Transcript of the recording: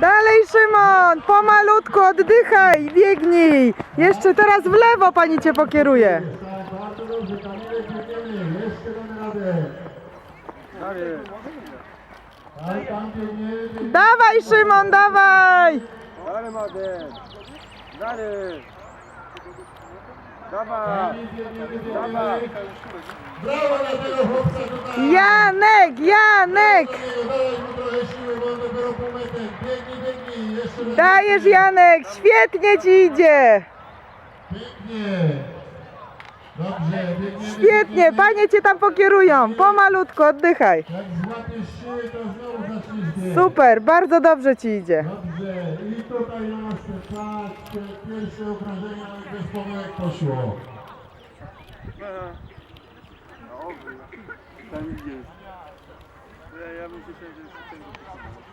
Dalej Szymon, pomalutku oddychaj, biegnij. Jeszcze teraz w lewo pani cię pokieruje. Dawaj Szymon, dawaj. Dalej Madek! Dalej! Dawaj! Dawaj! Janek, Janek. Biegnij, biegnij, jeszcze raz. Dajesz Janek, świetnie ci idzie. Pięknie. Dobrze, biegniemy. Świetnie, biegniemy. panie cię tam pokierują. Pomalutku, oddychaj. Jak złapiesz siły, to znowu zaczniesz. Super, bardzo dobrze ci idzie. Dobrze, i tutaj na nas te pierwsze obrażenia bez pomyłek poszło. Tam idziesz. Ja, ja muszę się że